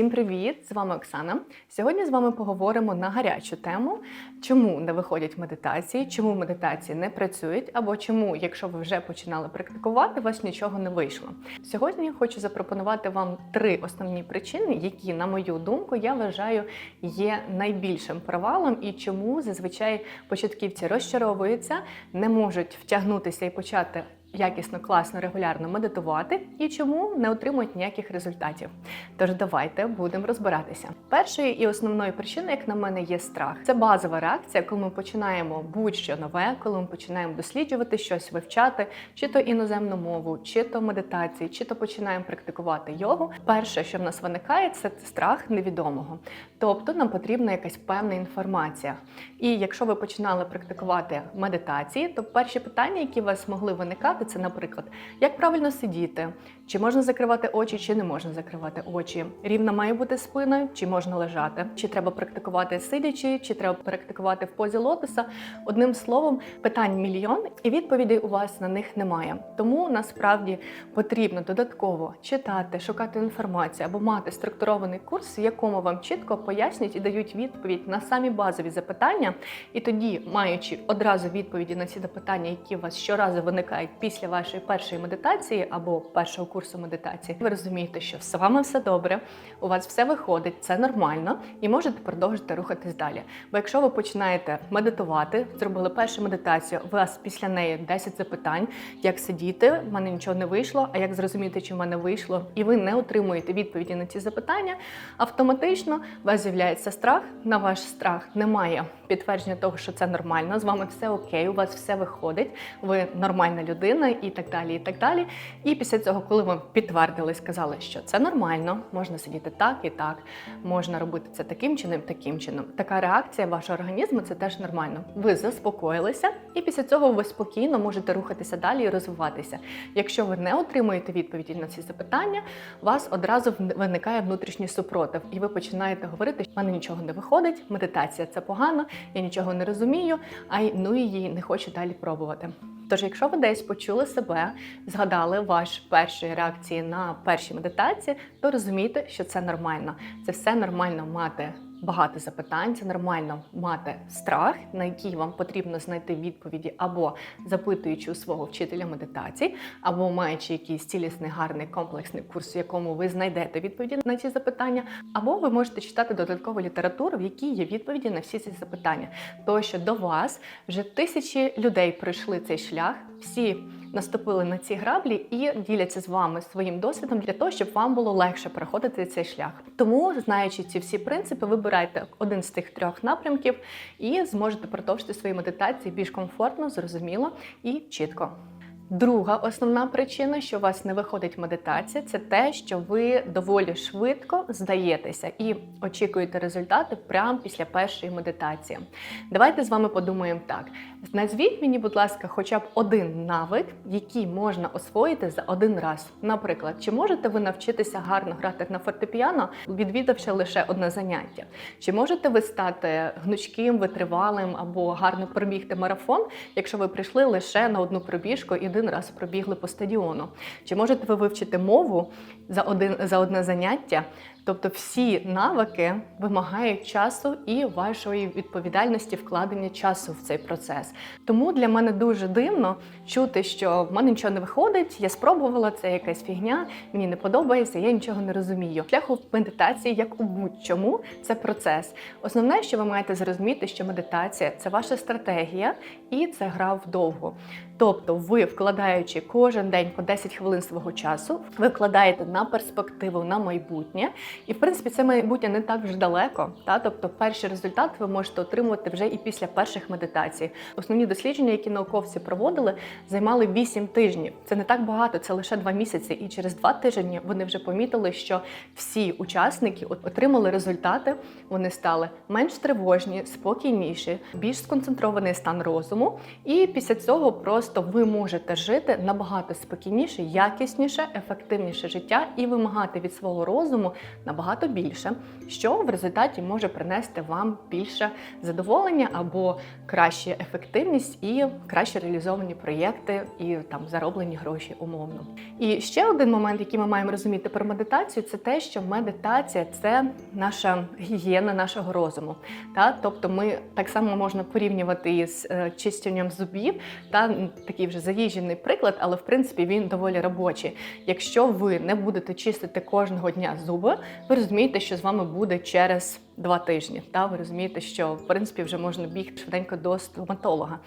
Всім привіт! З вами Оксана. Сьогодні з вами поговоримо на гарячу тему, чому не виходять медитації, чому медитації не працюють, або чому, якщо ви вже починали практикувати, у вас нічого не вийшло. Сьогодні хочу запропонувати вам три основні причини, які, на мою думку, я вважаю є найбільшим провалом і чому зазвичай початківці розчаровуються, не можуть втягнутися і почати якісно, класно, регулярно медитувати і чому не отримують ніяких результатів. Тож давайте будемо розбиратися. Першою і основною причиною, як на мене, є страх. Це базова реакція, коли ми починаємо будь-що нове, коли ми починаємо досліджувати щось, вивчати, чи то іноземну мову, чи то медитації, чи то починаємо практикувати йогу. Перше, що в нас виникає, це страх невідомого. Тобто нам потрібна якась певна інформація. І якщо ви починали практикувати медитації, то перші питання, які у вас могли виникати, це, наприклад, як правильно сидіти, чи можна закривати очі, чи не можна закривати очі, рівна має бути спина, чи можна лежати, чи треба практикувати сидячи, чи треба практикувати в позі лотоса. Одним словом, питань мільйон, і відповідей у вас на них немає. Тому насправді потрібно додатково читати, шукати інформацію або мати структурований курс, в якому вам чітко пояснюють і дають відповідь на самі базові запитання. І тоді, маючи одразу відповіді на ці запитання, які у вас щоразу виникають після вашої першої медитації або першого курсу медитації, ви розумієте, що з вами все добре, у вас все виходить, це нормально, і можете продовжити рухатись далі. Бо якщо ви починаєте медитувати, зробили першу медитацію, у вас після неї 10 запитань, як сидіти, в мене нічого не вийшло, а як зрозуміти, чи в мене вийшло, і ви не отримуєте відповіді на ці запитання, автоматично у вас з'являється страх. На ваш страх немає підтвердження того, що це нормально, з вами все окей, у вас все виходить, ви нормальна людина і так далі. І так далі. І після цього, коли ви підтвердили, сказали, що це нормально, можна сидіти так і так, можна робити це таким чином, таким чином. Така реакція вашого організму це теж нормально. Ви заспокоїлися, і після цього ви спокійно можете рухатися далі і розвиватися. Якщо ви не отримуєте відповіді на ці запитання, у вас одразу виникає внутрішній супротив, і ви починаєте говорити, що в мене нічого не виходить, медитація це погано, я нічого не розумію, а ну її не хочу далі пробувати. Тож, якщо ви десь почули себе, згадали ваш перші реакції на перші медитації, то розумійте, що це нормально. Це все нормально мати багато запитань. Це нормально мати страх, на який вам потрібно знайти відповіді, або запитуючи у свого вчителя медитації, або маючи якийсь цілісний гарний комплексний курс, в якому ви знайдете відповіді на ці запитання, або ви можете читати додаткову літературу, в якій є відповіді на всі ці запитання. Тому що до вас вже тисячі людей пройшли цей шлях, всі наступили на ці граблі і діляться з вами своїм досвідом для того, щоб вам було легше проходити цей шлях. Тому, знаючи ці всі принципи, вибирайте один з тих трьох напрямків і зможете продовжити свої медитації більш комфортно, зрозуміло і чітко. Друга основна причина, що у вас не виходить медитація, це те, що ви доволі швидко здаєтеся і очікуєте результати прямо після першої медитації. Давайте з вами подумаємо так: назвіть мені, будь ласка, хоча б один навик, який можна освоїти за один раз. Наприклад, чи можете ви навчитися гарно грати на фортепіано, відвідавши лише одне заняття? Чи можете ви стати гнучким, витривалим або гарно пробігти марафон, якщо ви прийшли лише на одну пробіжку і один раз пробігли по стадіону? Чи можете ви вивчити мову за один за одне заняття? Тобто всі навики вимагають часу і вашої відповідальності вкладення часу в цей процес. Тому для мене дуже дивно чути, що в мене нічого не виходить, я спробувала це якась фігня, мені не подобається, я нічого не розумію. Шляху медитації, як у будь-чому, це процес. Основне, що ви маєте зрозуміти, що медитація це ваша стратегія і це гра вдовго. Тобто, ви, вкладаючи кожен день по 10 хвилин свого часу, ви вкладаєте на перспективу на майбутнє. І, в принципі, це майбутнє не так вже далеко. Та? Тобто, перший результат ви можете отримувати вже і після перших медитацій. Основні дослідження, які науковці проводили, займали 8 тижнів. Це не так багато, це лише 2 місяці. І через 2 тижні вони вже помітили, що всі учасники отримали результати. Вони стали менш тривожні, спокійніші, більш сконцентрований стан розуму. І після цього просто ви можете жити набагато спокійніше, якісніше, ефективніше життя і вимагати від свого розуму набагато більше, що в результаті може принести вам більше задоволення або краща ефективність і краще реалізовані проєкти і там зароблені гроші умовно. І ще один момент, який ми маємо розуміти про медитацію, це те, що медитація це наша гігієна нашого розуму. Та тобто, ми так само можна порівнювати із е, чистінням зубів, та такий вже заїжджений приклад, але в принципі він доволі робочий. Якщо ви не будете чистити кожного дня зуби, ви розумієте, що з вами буде через два тижні. Та ви розумієте, що в принципі вже можна бігти швиденько до стоматолога.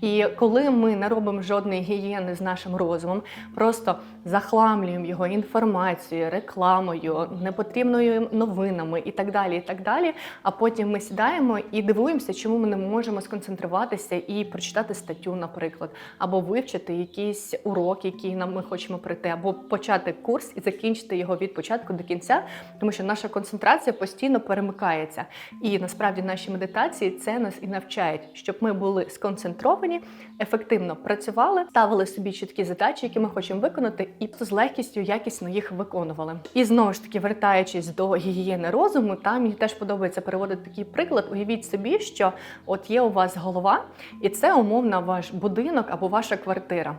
І коли ми не робимо жодної гігієни з нашим розумом, просто захламлюємо його інформацією, рекламою, непотрібною новинами і так далі. і так далі. А потім ми сідаємо і дивуємося, чому ми не можемо сконцентруватися і прочитати статтю, наприклад, або вивчити якийсь урок, який нам ми хочемо пройти, або почати курс і закінчити його від початку до кінця, тому що наша концентрація постійно перемикається. І насправді наші медитації це нас і навчають, щоб ми були сконцентровані, ефективно працювали, ставили собі чіткі задачі, які ми хочемо виконати, і з легкістю якісно їх виконували. І знову ж таки, вертаючись до гігієни розуму, там мені теж подобається переводити такий приклад. Уявіть собі, що от є у вас голова, і це умовно ваш будинок або ваша квартира.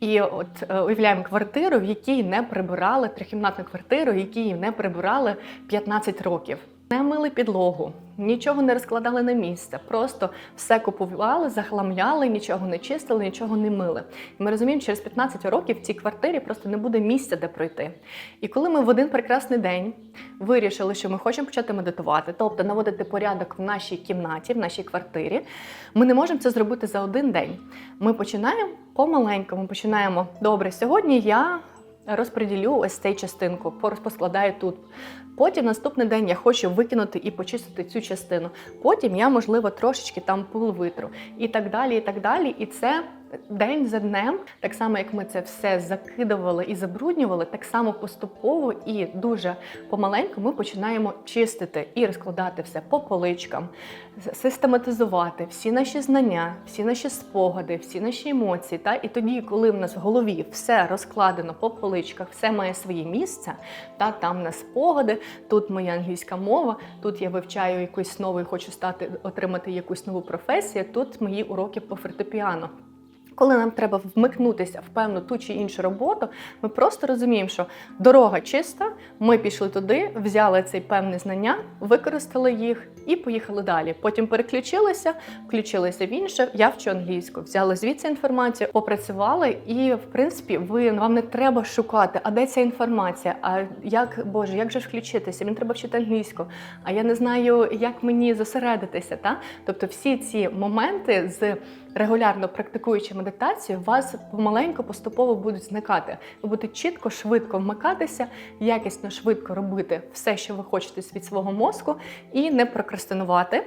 І от е, уявляємо квартиру, в якій не прибирали трикімнатну квартиру, в якій не прибирали 15 років. Не мили підлогу, нічого не розкладали на місце, просто все купували, захламляли, нічого не чистили, нічого не мили. І ми розуміємо, через 15 років в цій квартирі просто не буде місця, де пройти. І коли ми в один прекрасний день вирішили, що ми хочемо почати медитувати, тобто наводити порядок в нашій кімнаті, в нашій квартирі, ми не можемо це зробити за один день. Ми починаємо помаленьку, ми починаємо добре. Сьогодні я розподілю ось цей частинку, поскладаю тут. Потім наступний день я хочу викинути і почистити цю частину. Потім я, можливо, трошечки там пил витру. І так далі, і так далі. І це день за днем, так само як ми це все закидували і забруднювали, так само поступово і дуже помаленьку ми починаємо чистити і розкладати все по поличкам, систематизувати всі наші знання, всі наші спогади, всі наші емоції. Та і тоді, коли в нас в голові все розкладено по поличках, все має своє місце, та там на спогади, тут моя англійська мова, тут я вивчаю якусь нову і хочу стати отримати якусь нову професію. Тут мої уроки по фортепіано. Коли нам треба вмикнутися в певну ту чи іншу роботу, ми просто розуміємо, що дорога чиста, ми пішли туди, взяли цей певне знання, використали їх і поїхали далі. Потім переключилися, включилися в інше. Я вчу англійську, взяли звідси інформацію, попрацювали, і в принципі, ви вам не треба шукати, а де ця інформація? А як Боже, як же ж включитися? Мені треба вчити англійську. А я не знаю, як мені зосередитися. Та тобто, всі ці моменти з регулярно практикуючи медитацію, вас помаленьку поступово будуть зникати. Ви будете чітко, швидко вмикатися, якісно, швидко робити все, що ви хочете від свого мозку, і не прокрастинувати.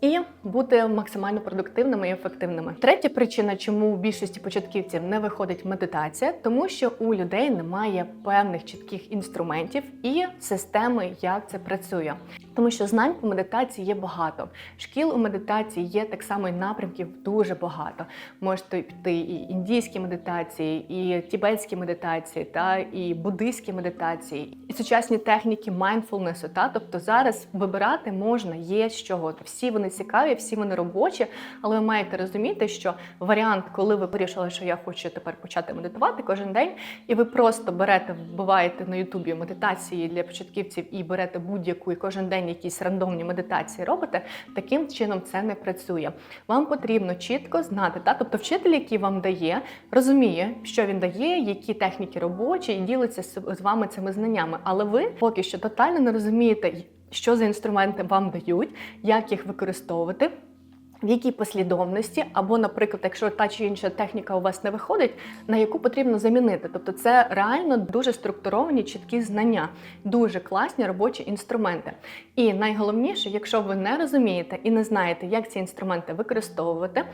І бути максимально продуктивними і ефективними. Третя причина, чому у більшості початківців не виходить медитація, тому що у людей немає певних чітких інструментів і системи, як це працює. Тому що знань по медитації є багато. Шкіл у медитації є так само і напрямків дуже багато. Можете піти і індійські медитації, і тібетські медитації, та і буддийські медитації, і сучасні техніки майндфулнесу. Та тобто зараз вибирати можна є з чого. Всі вони цікаві, всі вони робочі, але ви маєте розуміти, що варіант, коли ви вирішили, що я хочу тепер почати медитувати кожен день, і ви просто берете, вбиваєте на Ютубі медитації для початківців і берете будь-яку і кожен день якісь рандомні медитації робите, таким чином це не працює. Вам потрібно чітко знати, та тобто вчитель, який вам дає, розуміє, що він дає, які техніки робочі, і ділиться з вами цими знаннями. Але ви поки що тотально не розумієте, що за інструменти вам дають, як їх використовувати. В якій послідовності, або, наприклад, якщо та чи інша техніка у вас не виходить, на яку потрібно замінити. Тобто це реально дуже структуровані, чіткі знання, дуже класні робочі інструменти. І найголовніше, якщо ви не розумієте і не знаєте, як ці інструменти використовувати,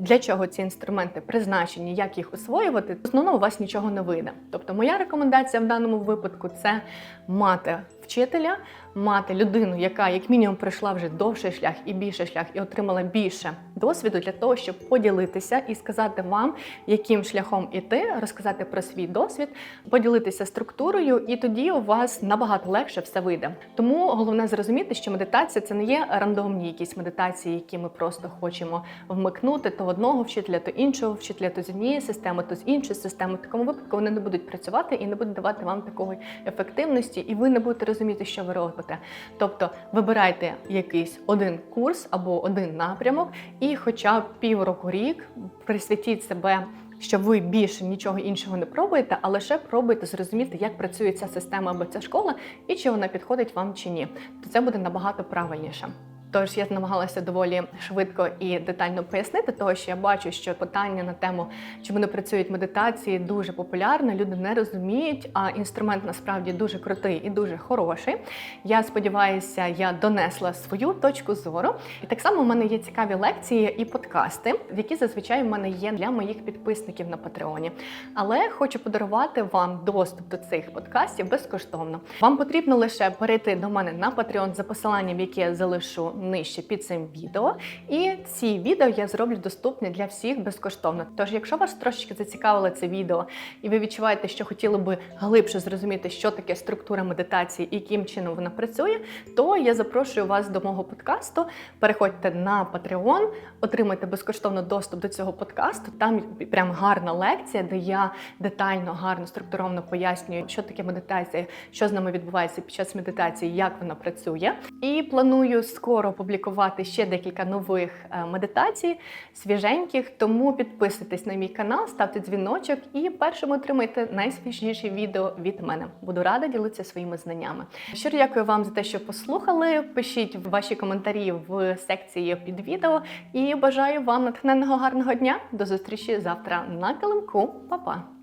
для чого ці інструменти призначені, як їх освоювати, в основному у вас нічого не вийде. Тобто, моя рекомендація в даному випадку це мати вчителя, мати людину, яка як мінімум пройшла вже довший шлях і більший шлях, і отримала більше досвіду для того, щоб поділитися і сказати вам, яким шляхом іти, розказати про свій досвід, поділитися структурою, і тоді у вас набагато легше все вийде. Тому головне зрозуміти, що медитація це не є рандомні якісь медитації, які ми просто хочемо вмикнути то одного вчителя, то іншого вчителя, то з однієї системи, то з іншої системи. В такому випадку вони не будуть працювати і не будуть давати вам такої ефективності, і ви не будете розуміти, що ви робите. Тобто вибирайте якийсь один курс або один напрямок, і хоча б півроку рік присвятіть себе. Щоб ви більше нічого іншого не пробуєте, а лише пробуйте зрозуміти, як працює ця система або ця школа, і чи вона підходить вам чи ні, то це буде набагато правильніше. Тож я намагалася доволі швидко і детально пояснити, того що я бачу, що питання на тему, чому не працюють медитації, дуже популярне. Люди не розуміють, а інструмент насправді дуже крутий і дуже хороший. Я сподіваюся, я донесла свою точку зору. І так само в мене є цікаві лекції і подкасти, які зазвичай в мене є для моїх підписників на Патреоні. Але хочу подарувати вам доступ до цих подкастів безкоштовно. Вам потрібно лише перейти до мене на Patreon за посиланням, яке я залишу нижче під цим відео. І ці відео я зроблю доступні для всіх безкоштовно. Тож, якщо вас трошечки зацікавило це відео, і ви відчуваєте, що хотіли би глибше зрозуміти, що таке структура медитації і яким чином вона працює, то я запрошую вас до мого подкасту. Переходьте на Patreon, отримайте безкоштовно доступ до цього подкасту. Там прям гарна лекція, де я детально, гарно структуровано пояснюю, що таке медитація, що з нами відбувається під час медитації, як вона працює. І планую скоро опублікувати ще декілька нових е, медитацій, свіженьких. Тому підписуйтесь на мій канал, ставте дзвіночок і першим отримайте найсвіжіші відео від мене. Буду рада ділитися своїми знаннями. Щиро дякую вам за те, що послухали. Пишіть ваші коментарі в секції під відео. І бажаю вам натхненного гарного дня. До зустрічі завтра на килимку. Па-па!